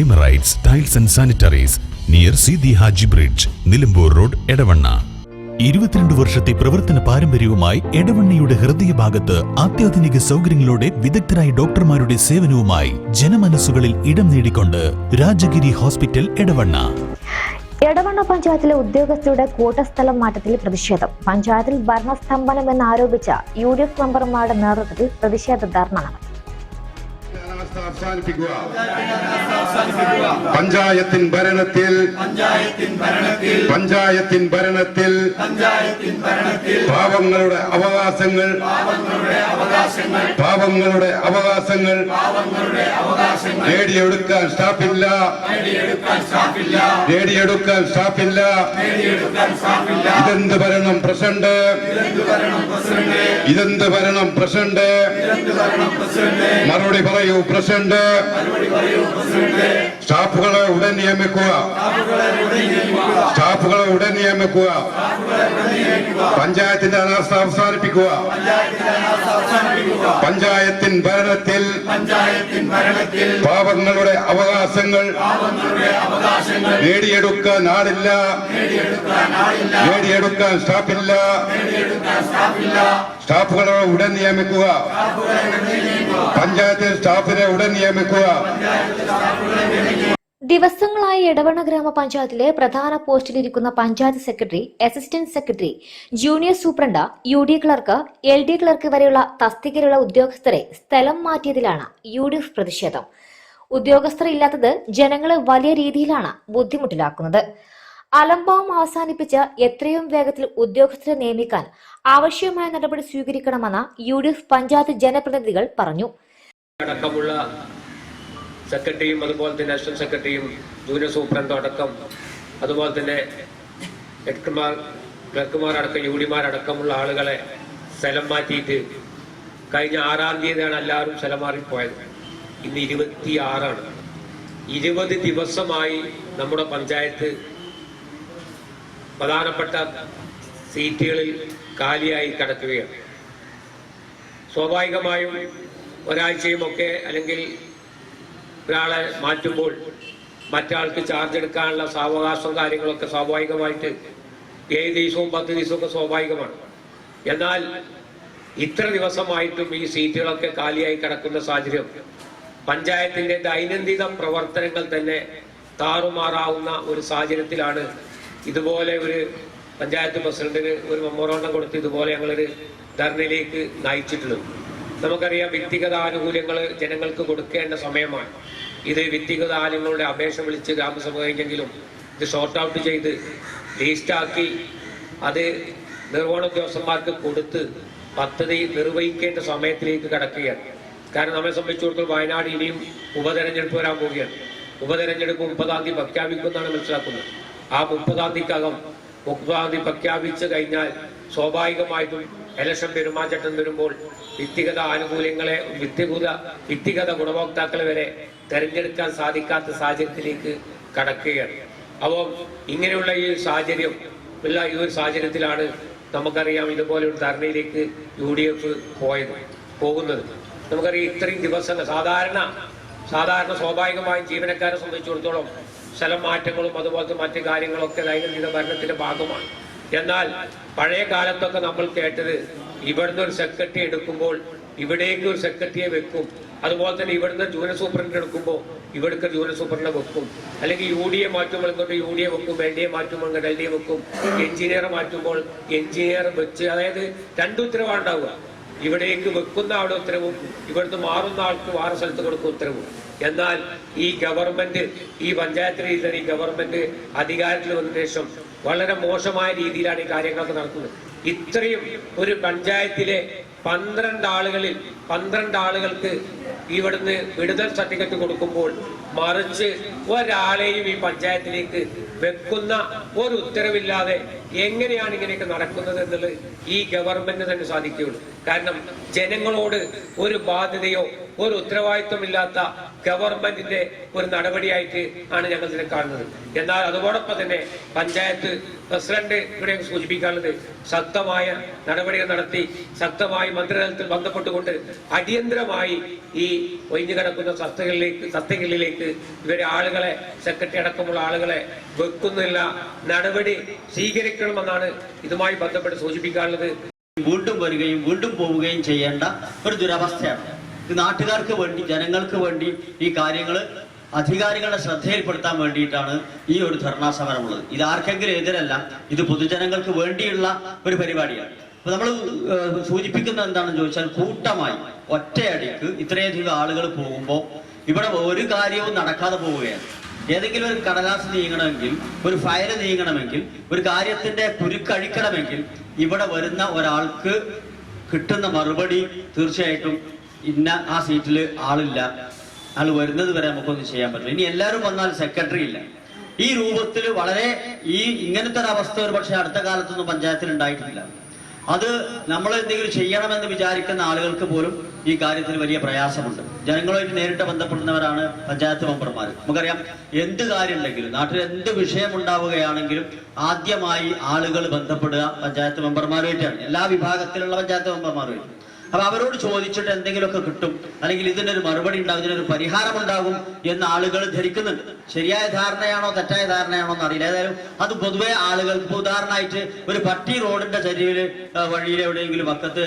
Emirates tiles and sanitaries near Sidi Haji bridge Nilambur road Edavanna ഇരുപത്തിരണ്ട് വർഷത്തെ പ്രവർത്തന പാരമ്പര്യവുമായി എടവണ്ണയുടെ ഹൃദയഭാഗത്ത് അത്യാധുനിക സൗകര്യങ്ങളോടെ വിദഗ്ധരായ ഡോക്ടർമാരുടെ സേവനവുമായി ജനമനസ്സുകളിൽ ഇടം നേടിക്കൊണ്ട് രാജഗിരി ഹോസ്പിറ്റൽ എടവണ്ണ. എടവണ്ണ പഞ്ചായത്തിലെ ഉദ്യോഗസ്ഥരുടെ കൂട്ടസ്ഥലം മാറ്റത്തിൽ പ്രതിഷേധം. പഞ്ചായത്തിൽ ഭരണസ്തംഭനം എന്നാരോപിച്ച യു ഡി എഫ് മെമ്പർമാരുടെ നേതൃത്വത്തിൽ പ്രതിഷേധ ധർണ നടത്തി. അവസാനിപ്പിക്കുക പഞ്ചായത്തിൻ ഭരണത്തിൽ പഞ്ചായത്തിൻ ഭരണത്തിൽ പാവങ്ങളുടെ അവകാശങ്ങൾ പാവങ്ങളുടെ അവകാശങ്ങൾ നേടിയെടുക്കാൻ സ്റ്റാഫില്ല നേടിയെടുക്കാൻ സ്റ്റാഫില്ല ഇതെന്ത് ഭരണം പ്രസന്റ് ഇതെന്ത് ഭരണം പ്രസന്റ് മറുപടി പറയൂ പ്രസിഡന്റ് സ്റ്റാഫുകളെ ഉടൻ നിയമിക്കുക. സ്റ്റാഫുകളെ ഉടൻ നിയമിക്കുക. പഞ്ചായത്തിന്റെ അനാസ്ഥ അവസാനിപ്പിക്കുക. പഞ്ചായത്തിൻ ഭരണത്തിൽ പാവങ്ങളുടെ അവകാശങ്ങൾ നേടിയെടുക്കാൻ ആളില്ല. നേടിയെടുക്കാൻ സ്റ്റാഫില്ല. സ്റ്റാഫുകളെ ഉടൻ നിയമിക്കുക. പഞ്ചായത്തിൽ സ്റ്റാഫിനെ ഉടൻ നിയമിക്കുക. ദിവസങ്ങളായി എടവണ ഗ്രാമപഞ്ചായത്തിലെ പ്രധാന പോസ്റ്റിലിരിക്കുന്ന panchayat secretary assistant secretary junior superintendent U D clerk L D clerk വരെയുള്ള തസ്തികയിലുള്ള ഉദ്യോഗസ്ഥരെ സ്ഥലം മാറ്റിയതിലാണ് യു ഡി എഫ് പ്രതിഷേധം. ഉദ്യോഗസ്ഥർ ഇല്ലാത്തത് ജനങ്ങളെ വലിയ രീതിയിലാണ് ബുദ്ധിമുട്ടിലാക്കുന്നത്. അലംഭാവം അവസാനിപ്പിച്ച് എത്രയും വേഗത്തിൽ ഉദ്യോഗസ്ഥരെ നിയമിക്കാൻ ആവശ്യമായ നടപടി സ്വീകരിക്കണമെന്ന് യു ഡി എഫ് പഞ്ചായത്ത് ജനപ്രതിനിധികൾ പറഞ്ഞു. സെക്രട്ടറിയും അതുപോലെ തന്നെ അസിസ്റ്റന്റ് സെക്രട്ടറിയും ജൂനിയർ സൂപ്രണ്ടും അടക്കം അതുപോലെ തന്നെ ഹെഡ്മാർ ക്ലർക്കുമാരടക്കം യൂണിമാരടക്കമുള്ള ആളുകളെ സ്ഥലം മാറ്റിയിട്ട് കഴിഞ്ഞ ആറാം തീയതിയാണ് എല്ലാവരും സ്ഥലം മാറിപ്പോയത്. ഇന്ന് ഇരുപത്തി ആറാണ് ഇരുപത് ദിവസമായി നമ്മുടെ പഞ്ചായത്ത് പ്രധാനപ്പെട്ട സീറ്റുകളിൽ കാലിയായി കിടക്കുകയാണ്. സ്വാഭാവികമായും ഒരാഴ്ചയുമൊക്കെ അല്ലെങ്കിൽ ഒരാളെ മാറ്റുമ്പോൾ മറ്റാൾക്ക് ചാർജ് എടുക്കാനുള്ള സാവകാശവും കാര്യങ്ങളൊക്കെ സ്വാഭാവികമായിട്ട് ഏഴ് ദിവസവും പത്ത് ദിവസവും ഒക്കെ സ്വാഭാവികമാണ്. എന്നാൽ ഇത്ര ദിവസമായിട്ടും ഈ സീറ്റുകളൊക്കെ കാലിയായി കിടക്കുന്ന സാഹചര്യം പഞ്ചായത്തിന്റെ ദൈനംദിന പ്രവർത്തനങ്ങൾ തന്നെ താറുമാറാവുന്ന ഒരു സാഹചര്യത്തിലാണ് ഇതുപോലെ ഒരു പഞ്ചായത്ത് പ്രസിഡന്റിന് ഒരു മെമ്മോറാണ്ടം കൊടുത്ത് ഇതുപോലെ ഞങ്ങളൊരു ധർണയിലേക്ക് നയിച്ചിട്ടുള്ളത്. നമുക്കറിയാം വ്യക്തിഗത ആനുകൂല്യങ്ങൾ ജനങ്ങൾക്ക് കൊടുക്കേണ്ട സമയമാണ്. ഇത് വ്യക്തിഗത ആനുകൂല്യങ്ങളുടെ അപേക്ഷ വിളിച്ച് ഗ്രാമസഭ ഇത് ഷോർട്ട് ഔട്ട് ചെയ്ത് ലീസ്റ്റാക്കി അത് നിർവഹണ ഉദ്യോഗസ്ഥന്മാർക്ക് കൊടുത്ത് പദ്ധതി നിർവഹിക്കേണ്ട സമയത്തിലേക്ക് കടക്കുകയാണ്. കാരണം നമ്മെ സംബന്ധിച്ചിടത്തോളം വയനാട് ഇനിയും ഉപതെരഞ്ഞെടുപ്പ് വരാൻ പോവുകയാണ്. ഉപതെരഞ്ഞെടുപ്പ് മുപ്പതാം തീയതി പ്രഖ്യാപിക്കുമെന്നാണ് മനസ്സിലാക്കുന്നത്. ആ മുപ്പതാം തീയതിക്കകം മുപ്പതാം തീയതി പ്രഖ്യാപിച്ചു കഴിഞ്ഞാൽ സ്വാഭാവികമായിട്ടും ഇലക്ഷൻ പെരുമാറ്റം വരുമ്പോൾ വ്യക്തിഗത ആനുകൂല്യങ്ങളെ വ്യക്തിഗത വ്യക്തിഗത ഗുണഭോക്താക്കളെ വരെ തെരഞ്ഞെടുക്കാൻ സാധിക്കാത്ത സാഹചര്യത്തിലേക്ക് കടക്കുകയാണ്. അപ്പോൾ ഇങ്ങനെയുള്ള ഈ സാഹചര്യം ഉള്ള ഈ ഒരു സാഹചര്യത്തിലാണ് നമുക്കറിയാം ഇതുപോലെ ഒരു ധർണയിലേക്ക് യു ഡി എഫ് പോയത് പോകുന്നത്. നമുക്കറിയാം ഇത്രയും ദിവസങ്ങൾ സാധാരണ സാധാരണ സ്വാഭാവികമായും ജീവനക്കാരെ സംബന്ധിച്ചിടത്തോളം സ്ഥലം മാറ്റങ്ങളും അതുപോലത്തെ മറ്റു കാര്യങ്ങളൊക്കെ ദൈനംദിന ഭരണത്തിന്റെ ഭാഗമാണ്. എന്നാൽ പഴയ കാലത്തൊക്കെ നമ്മൾ കേട്ടത് ഇവിടുന്ന് ഒരു സെക്രട്ടറി എടുക്കുമ്പോൾ ഇവിടേക്ക് ഒരു സെക്രട്ടറിയെ വെക്കും. അതുപോലെ തന്നെ ഇവിടുന്ന് ജൂനിയർ സൂപ്രണ്ട് എടുക്കുമ്പോൾ ഇവിടുത്തെ ജൂനിയർ സൂപ്രണ്ടിനെ വെക്കും. അല്ലെങ്കിൽ യു ഡി എ മാറ്റുമ്പോൾ ഇങ്ങോട്ട് യു ഡി എ വെക്കും എൽ ഡി എ മാറ്റുമ്പോൾ ഇങ്ങോട്ട് എൽ ഡി എ വെക്കും. എഞ്ചിനീയർ മാറ്റുമ്പോൾ എഞ്ചിനീയർ വെച്ച് അതായത് രണ്ട് ഉത്തരവാണ് ഉണ്ടാവുക. ഇവിടേക്ക് വെക്കുന്ന ആളുടെ ഉത്തരവും ഇവിടുന്ന് മാറുന്ന ആൾക്ക് വേറെ സ്ഥലത്ത് കൊടുക്കുന്ന ഉത്തരവും. എന്നാൽ ഈ ഗവൺമെന്റ് ഈ പഞ്ചായത്ത് രീതിയിൽ ഈ ഗവൺമെന്റ് അധികാരത്തിൽ വന്ന ശേഷം വളരെ മോശമായ രീതിയിലാണ് ഈ കാര്യങ്ങളൊക്കെ നടക്കുന്നത് ഇത്രയും ഒരു പഞ്ചായത്തിലെ പന്ത്രണ്ട് ആളുകളിൽ പന്ത്രണ്ട് ആളുകൾക്ക് ഇവിടുന്ന് വിടുതൽ സർട്ടിഫിക്കറ്റ് കൊടുക്കുമ്പോൾ മറിച്ച് ഒരാളെയും ഈ പഞ്ചായത്തിലേക്ക് വെക്കുന്ന ഒരു ഉത്തരവില്ലാതെ എങ്ങനെയാണ് ഇങ്ങനെയൊക്കെ നടക്കുന്നത് എന്നുള്ളത് ഈ ഗവൺമെന്റിന് തന്നെ സാധിക്കുകയുള്ളൂ. കാരണം ജനങ്ങളോട് ഒരു ബാധ്യതയോ ഒരു ഉത്തരവാദിത്വമില്ലാത്ത ഗവൺമെന്റിന്റെ ഒരു നടപടിയായിട്ട് ആണ് ഞങ്ങൾ ഇതിനെ കാണുന്നത്. എന്നാൽ അതോടൊപ്പം തന്നെ പഞ്ചായത്ത് പ്രസിഡന്റ് ഇവിടെ സൂചിപ്പിക്കാനുള്ളത് ശക്തമായ നടപടികൾ നടത്തി ശക്തമായി മന്ത്രിതലത്തിൽ ബന്ധപ്പെട്ടുകൊണ്ട് അടിയന്തരമായി ഈ ഒഴിഞ്ഞു കിടക്കുന്ന സസ്തകളിലേക്ക് സസ്തകളിലേക്ക് ഇവരെ ആളുകളെ സെക്രട്ടറി അടക്കമുള്ള ആളുകളെ വെക്കുന്നില്ല. നടപടി സ്വീകരിക്കണമെന്നാണ് ഇതുമായി ബന്ധപ്പെട്ട് സൂചിപ്പിക്കാനുള്ളത്. വീണ്ടും വരികയും വീണ്ടും പോവുകയും ചെയ്യേണ്ട ഒരു ദുരവസ്ഥയാണ്. നാട്ടുകാർക്ക് വേണ്ടി ജനങ്ങൾക്ക് വേണ്ടി ഈ കാര്യങ്ങൾ അധികാരികളുടെ ശ്രദ്ധയിൽപ്പെടുത്താൻ വേണ്ടിയിട്ടാണ് ഈ ഒരു ധർണാ സമരമുള്ളത് ഇത് ആർക്കെങ്കിലും എതിരല്ല ഇത് പൊതുജനങ്ങൾക്ക് വേണ്ടിയുള്ള ഒരു പരിപാടിയാണ്. അപ്പൊ നമ്മൾ സൂചിപ്പിക്കുന്ന എന്താണെന്ന് ചോദിച്ചാൽ കൂട്ടമായി ഒറ്റയടിക്ക് ഇത്രയധികം ആളുകൾ പോകുമ്പോൾ ഇവിടെ ഒരു കാര്യവും നടക്കാതെ പോവുകയാണ്. ഏതെങ്കിലും ഒരു കടലാസ് നീങ്ങണമെങ്കിൽ ഒരു ഫയൽ നീങ്ങണമെങ്കിൽ ഒരു കാര്യത്തിന്റെ കുരുക്കഴിക്കണമെങ്കിൽ ഇവിടെ വരുന്ന ഒരാൾക്ക് കിട്ടുന്ന മറുപടി തീർച്ചയായിട്ടും ഇന്ന ആ സീറ്റിൽ ആളില്ല. ആൾ വരുന്നത് വരെ നമുക്കൊന്നും ചെയ്യാൻ പറ്റില്ല. ഇനി എല്ലാവരും വന്നാൽ സെക്രട്ടറി ഇല്ല. ഈ രൂപത്തിൽ വളരെ ഈ ഇങ്ങനത്തെ ഒരു അവസ്ഥ ഒരു പക്ഷേ അടുത്ത കാലത്തൊന്നും പഞ്ചായത്തിൽ ഉണ്ടായിട്ടില്ല. അത് നമ്മൾ എന്തെങ്കിലും ചെയ്യണമെന്ന് വിചാരിക്കുന്ന ആളുകൾക്ക് പോലും ഈ കാര്യത്തിൽ വലിയ പ്രയാസമുണ്ട്. ജനങ്ങളുമായിട്ട് നേരിട്ട് ബന്ധപ്പെടുന്നവരാണ് പഞ്ചായത്ത് മെമ്പർമാർ നമുക്കറിയാം എന്ത് കാര്യം ഉണ്ടെങ്കിലും നാട്ടിൽ എന്ത് വിഷയം ഉണ്ടാവുകയാണെങ്കിലും ആദ്യമായി ആളുകൾ ബന്ധപ്പെടുക പഞ്ചായത്ത് മെമ്പർമാരുമായിട്ടാണ്. എല്ലാ വിഭാഗത്തിലുള്ള പഞ്ചായത്ത് മെമ്പർമാരുമായിട്ട്. അപ്പൊ അവരോട് ചോദിച്ചിട്ട് എന്തെങ്കിലുമൊക്കെ കിട്ടും. അല്ലെങ്കിൽ ഇതിനൊരു മറുപടി ഉണ്ടാകും ഇതിനൊരു പരിഹാരം ഉണ്ടാകും എന്ന് ആളുകൾ ധരിക്കുന്നുണ്ട്. ശരിയായ ധാരണയാണോ തെറ്റായ ധാരണയാണോ എന്ന് അറിയില്ല. ഏതായാലും അത് പൊതുവെ ആളുകൾക്ക് ഉദാഹരണമായിട്ട് ഒരു പട്ടി റോഡിന്റെ ചരിവിൽ വഴിയിൽ എവിടെയെങ്കിലും പക്കത്ത്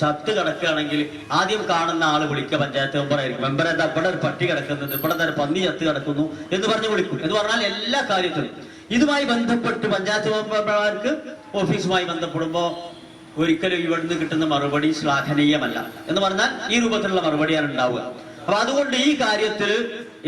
ചത്ത് കിടക്കുകയാണെങ്കിൽ ആദ്യം കാണുന്ന ആൾ വിളിക്കുക പഞ്ചായത്ത് മെമ്പറായിരിക്കും മെമ്പർ എന്താ ഇവിടെ ഒരു പട്ടി കിടക്കുന്നത് ഇവിടെ തന്നെ പന്നി ചത്ത് കിടക്കുന്നു എന്ന് പറഞ്ഞ് വിളിക്കും. എന്ന് പറഞ്ഞാൽ എല്ലാ കാര്യത്തിലും. ഇതുമായി ബന്ധപ്പെട്ട് പഞ്ചായത്ത് മെമ്പർമാർക്ക് ഓഫീസുമായി ബന്ധപ്പെടുമ്പോ ഒരിക്കലും ഇവിടുന്ന് കിട്ടുന്ന മറുപടി ശ്ലാഘനീയമല്ല എന്ന് പറഞ്ഞാൽ ഈ രൂപത്തിലുള്ള മറുപടിയാണ് ഉണ്ടാവുക. അപ്പൊ അതുകൊണ്ട് ഈ കാര്യത്തിൽ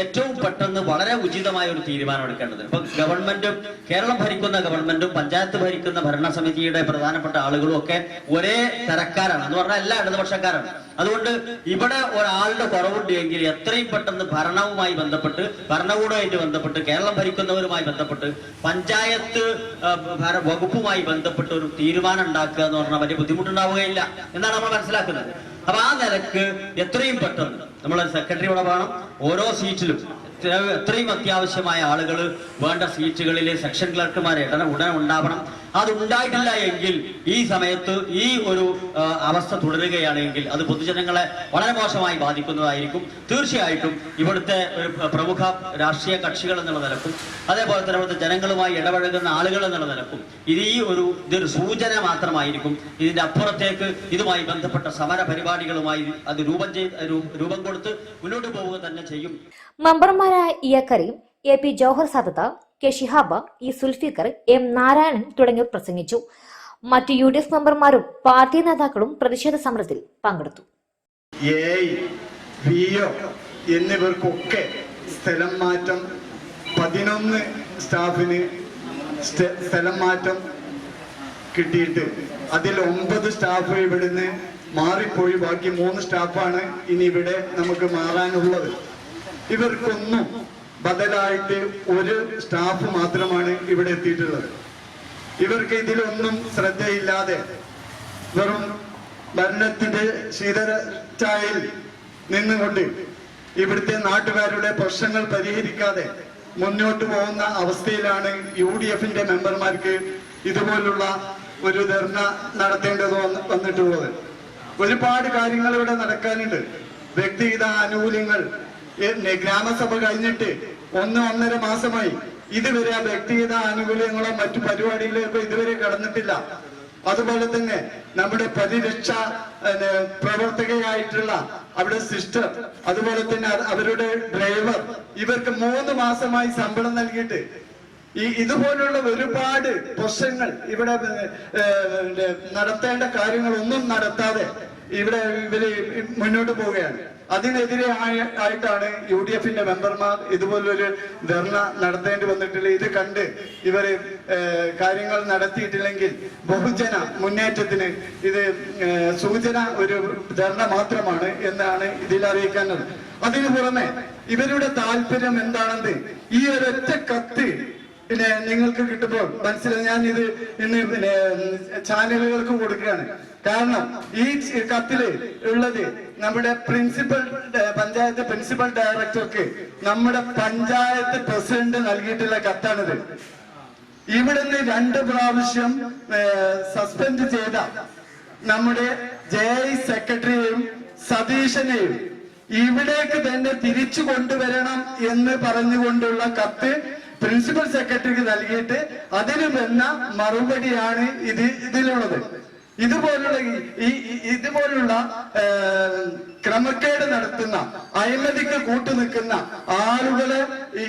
ഏറ്റവും പെട്ടെന്ന് വളരെ ഉചിതമായ ഒരു തീരുമാനം എടുക്കേണ്ടത്. ഇപ്പൊ ഗവൺമെന്റും കേരളം ഭരിക്കുന്ന ഗവൺമെന്റും പഞ്ചായത്ത് ഭരിക്കുന്ന ഭരണസമിതിയുടെ പ്രധാനപ്പെട്ട ആളുകളും ഒക്കെ ഒരേ തരക്കാരാണ്. എന്ന് പറഞ്ഞാൽ എല്ലാ ഇടതുപക്ഷക്കാരാണ് അതുകൊണ്ട് ഇവിടെ ഒരാളുടെ കുറവുണ്ട് എങ്കിൽ എത്രയും പെട്ടെന്ന് ഭരണവുമായി ബന്ധപ്പെട്ട് ഭരണകൂടവുമായിട്ട് ബന്ധപ്പെട്ട് കേരളം ഭരിക്കുന്നവരുമായി ബന്ധപ്പെട്ട് പഞ്ചായത്ത് വകുപ്പുമായി ബന്ധപ്പെട്ട് ഒരു തീരുമാനം ഉണ്ടാക്കുക എന്ന് പറഞ്ഞാൽ വലിയ ബുദ്ധിമുട്ടുണ്ടാവുകയില്ല എന്നാണ് നമ്മൾ മനസ്സിലാക്കുന്നത്. അപ്പൊ ആ നിലയ്ക്ക് എത്രയും പെട്ടെന്ന് നമ്മൾ സെക്രട്ടറി ഇവിടെ വേണം ഓരോ സീറ്റിലും എത്രയും അത്യാവശ്യമായ ആളുകൾ വേണ്ട സീറ്റുകളിൽ സെക്ഷൻ ക്ലർക്കുമാരെ ഉടനെ ഉണ്ടാവണം. അത് ഉണ്ടായിട്ടില്ല എങ്കിൽ ഈ സമയത്ത് ഈ ഒരു അവസ്ഥ തുടരുകയാണെങ്കിൽ അത് പൊതുജനങ്ങളെ വളരെ മോശമായി ബാധിക്കുന്നതായിരിക്കും. തീർച്ചയായിട്ടും ഇവിടുത്തെ ഒരു പ്രമുഖ രാഷ്ട്രീയ കക്ഷികൾ എന്നുള്ള നിലക്കും അതേപോലെ തന്നെ ഇവിടുത്തെ ജനങ്ങളുമായി ഇടപഴകുന്ന ആളുകൾ എന്നുള്ള നിലക്കും ഇത് ഈ ഒരു ഇതൊരു സൂചന മാത്രമായിരിക്കും. ഇതിന്റെ അപ്പുറത്തേക്ക് ഇതുമായി ബന്ധപ്പെട്ട സമര പരിപാടികളുമായി അത് രൂപം ചെയ്ത് രൂപം കൊടുത്ത് മുന്നോട്ട് പോവുക തന്നെ ചെയ്യും. മെമ്പർമാരായ ഇയക്കറിയും A P Johar Sadath K Shihab E Zulfikar M Narayanan തുടങ്ങിയവർ പ്രസംഗിച്ചു. മറ്റ് യു ഡി എഫ് മെമ്പർമാരും പാർട്ടി നേതാക്കളും പ്രതിഷേധ സമരത്തിൽ പങ്കെടുത്തു. എന്നിവർക്കൊക്കെ സ്ഥലം മാറ്റം പതിനൊന്ന് സ്റ്റാഫിന് സ്റ്റ- സ്ഥലം മാറ്റം കിട്ടിയിട്ട് അതിൽ ഒമ്പത് സ്റ്റാഫ് ഇവിടുന്ന് മാറിപ്പോയി ബാക്കി മൂന്ന് സ്റ്റാഫാണ് ഇനി ഇവിടെ നമുക്ക് മാറാനുള്ളത്. ഇവർക്കൊന്നും ബദലായിട്ട് ഒരു സ്റ്റാഫ് മാത്രമാണ് ഇവിടെ എത്തിയിട്ടുള്ളത്. ഇവർക്ക് ഇതിലൊന്നും ശ്രദ്ധയില്ലാതെ വെറും ഭരണത്തിന്റെ ശീതല ചായയിൽ നിന്നുകൊണ്ട് ഇവിടുത്തെ നാട്ടുകാരുടെ പ്രശ്നങ്ങൾ പരിഹരിക്കാതെ മുന്നോട്ട് പോകുന്ന അവസ്ഥയിലാണ് യു ഡി എഫിന്റെ മെമ്പർമാർക്ക് ഇതുപോലുള്ള ഒരു ധർണ നടത്തേണ്ടത് വന്നിട്ടുള്ളത്. ഒരുപാട് കാര്യങ്ങൾ ഇവിടെ നടക്കാനുണ്ട്. വ്യക്തിഗത ആനുകൂല്യങ്ങൾ ഗ്രാമസഭ കഴിഞ്ഞിട്ട് ഒന്ന് ഒന്നര മാസമായി. ഇതുവരെ ആ വ്യക്തിഗത ആനുകൂല്യങ്ങളോ മറ്റു പരിപാടികളിലേക്കോ ഇതുവരെ കടന്നിട്ടില്ല. അതുപോലെ തന്നെ നമ്മുടെ പരിരക്ഷ പ്രവർത്തകയായിട്ടുള്ള അവിടെ സിസ്റ്റർ അതുപോലെ തന്നെ അവരുടെ ഡ്രൈവർ ഇവർക്ക് മൂന്ന് മാസമായി ശമ്പളം നൽകിയിട്ട് ഈ ഇതുപോലുള്ള ഒരുപാട് പ്രശ്നങ്ങൾ ഇവിടെ നടത്തേണ്ട കാര്യങ്ങൾ ഒന്നും നടത്താതെ ഇവിടെ ഇവർ മുന്നോട്ട് പോവുകയാണ്. അതിനെതിരെ ആയ- ആയിട്ടാണ് യു ഡി എഫിന്റെ മെമ്പർമാർ ഇതുപോലൊരു ധർണ നടത്തേണ്ടി വന്നിട്ടുള്ളത് ഇത് കണ്ട് ഇവർ കാര്യങ്ങൾ നടത്തിയിട്ടില്ലെങ്കിൽ ബഹുജന മുന്നേറ്റത്തിന് ഇത് സൂചന ഒരു ധർണ മാത്രമാണ് എന്നാണ് ഇതിൽ അറിയിക്കാനുള്ളത് അതിനു പുറമെ ഇവരുടെ താല്പര്യം എന്താണെന്ന് ഈ ഒരൊറ്റ കത്ത് പിന്നെ നിങ്ങൾക്ക് കിട്ടുമ്പോൾ മനസ്സിലായി. ഞാൻ ഇത് ഇന്ന് പിന്നെ ചാനലുകൾക്ക് കൊടുക്കുകയാണ്. കാരണം ഈ കത്തിൽ ഉള്ളത് നമ്മുടെ പ്രിൻസിപ്പൽ പഞ്ചായത്ത് പ്രിൻസിപ്പൽ ഡയറക്ടർക്ക് നമ്മുടെ പഞ്ചായത്ത് പ്രസിഡന്റ് നൽകിയിട്ടുള്ള കത്താണിത്. ഇവിടുന്ന് രണ്ട് പ്രാവശ്യം സസ്പെൻഡ് ചെയ്ത നമ്മുടെ ജെ സെക്രട്ടറിയെയും സതീശനെയും ഇവിടേക്ക് തന്നെ തിരിച്ചു കൊണ്ടുവരണം എന്ന് പറഞ്ഞുകൊണ്ടുള്ള കത്ത് പ്രിൻസിപ്പൽ സെക്രട്ടറിക്ക് നൽകിയിട്ട് അതിനു വന്ന മറുപടിയാണ് ഇത് ഇതിലുള്ളത്. ഇതുപോലുള്ള ഈ- ഇതുപോലുള്ള ക്രമക്കേട് നടത്തുന്ന അഴിമതിക്ക് കൂട്ടുനിൽക്കുന്ന ആളുകളെ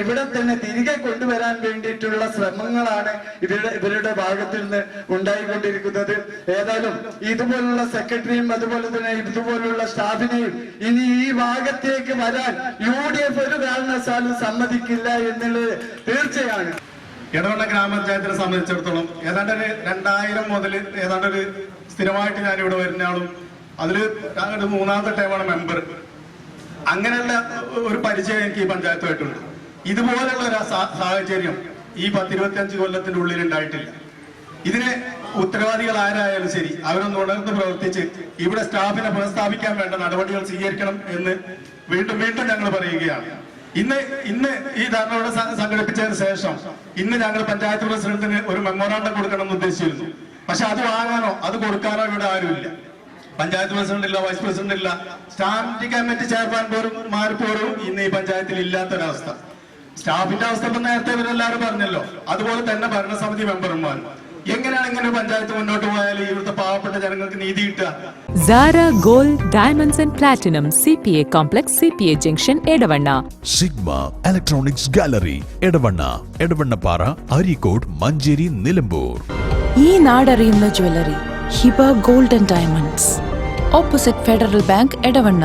ഇവിടെ തന്നെ തിരികെ കൊണ്ടുവരാൻ വേണ്ടിയിട്ടുള്ള ശ്രമങ്ങളാണ് ഇവരുടെ ഇവരുടെ ഭാഗത്തിൽ നിന്ന് ഉണ്ടായിക്കൊണ്ടിരിക്കുന്നത്. ഏതായാലും ഇതുപോലുള്ള സെക്രട്ടറിയും അതുപോലെ തന്നെ ഇതുപോലുള്ള സ്റ്റാഫിനെയും ഇനി ഈ ഭാഗത്തേക്ക് വരാൻ യു ഒരു കാരണവശാലും സമ്മതിക്കില്ല എന്നുള്ളത് തീർച്ചയാണ്. ഇടവണ്ണ ഗ്രാമപഞ്ചായത്തിനെ സംബന്ധിച്ചിടത്തോളം ഏതാണ്ട് ഒരു രണ്ടായിരം മുതൽ ഏതാണ്ട് ഒരു സ്ഥിരമായിട്ട് ഞാൻ ഇവിടെ വരുന്ന ആളും അതിൽ ഒരു മൂന്നാമത്തെ ടൈമാണ് മെമ്പർ. അങ്ങനെയുള്ള ഒരു പരിചയം എനിക്ക് ഈ പഞ്ചായത്തുമായിട്ടുണ്ട്. ഇതുപോലുള്ള ഒരു സാഹചര്യം ഈ പത്തിരുപത്തിയഞ്ച് കൊല്ലത്തിന്റെ ഉള്ളിൽ ഉണ്ടായിട്ടില്ല. ഇതിന് ഉത്തരവാദികൾ ആരായാലും ശരി അവരൊന്ന് ഉണർന്ന് പ്രവർത്തിച്ച് ഇവിടെ സ്റ്റാഫിനെ പുനഃസ്ഥാപിക്കാൻ വേണ്ട നടപടികൾ സ്വീകരിക്കണം എന്ന് വീണ്ടും വീണ്ടും ഞങ്ങൾ പറയുകയാണ്. ഇന്ന് ഇന്ന് ഈ ധാരണ ഇവിടെ സംഘടിപ്പിച്ചതിന് ശേഷം ഇന്ന് ഞങ്ങൾ പഞ്ചായത്ത് പ്രസിഡന്റിന് ഒരു മെമ്മോറാണ്ടം കൊടുക്കണം എന്ന് ഉദ്ദേശിച്ചിരുന്നു. പക്ഷെ അത് വാങ്ങാനോ അത് കൊടുക്കാനോ ഇവിടെ ആരുമില്ല. പഞ്ചായത്ത് പ്രസിഡന്റ് ഇല്ല വൈസ് പ്രസിഡന്റ് ഇല്ല സ്റ്റാൻഡിംഗ് കമ്മിറ്റി ചെയർമാൻ പോലും മാർ ഇന്ന് ഈ പഞ്ചായത്തിൽ ഇല്ലാത്തൊരവസ്ഥ. സ്റ്റാഫിന്റെ അവസ്ഥ ഇപ്പം നേരത്തെ ഇവരെല്ലാവരും പറഞ്ഞല്ലോ. അതുപോലെ തന്നെ ഭരണസമിതി മെമ്പർമാർ എങ്ങനെയാണ് ഇങ്ങനെ പഞ്ചായത്ത് മുന്നോട്ട് പോയാൽ ഇവിടുത്തെ പാവപ്പെട്ട ജനങ്ങൾക്ക് നീതി കിട്ടുക? Zara Gold Diamonds and Platinum CPA Complex CPA Junction Edavanna sigma electronics gallery Edavanna Edavannappara Areekode Manjeri Nilambur ഈ നാടറിയുന്ന jewellery Hiba golden diamonds opposite federal bank Edavanna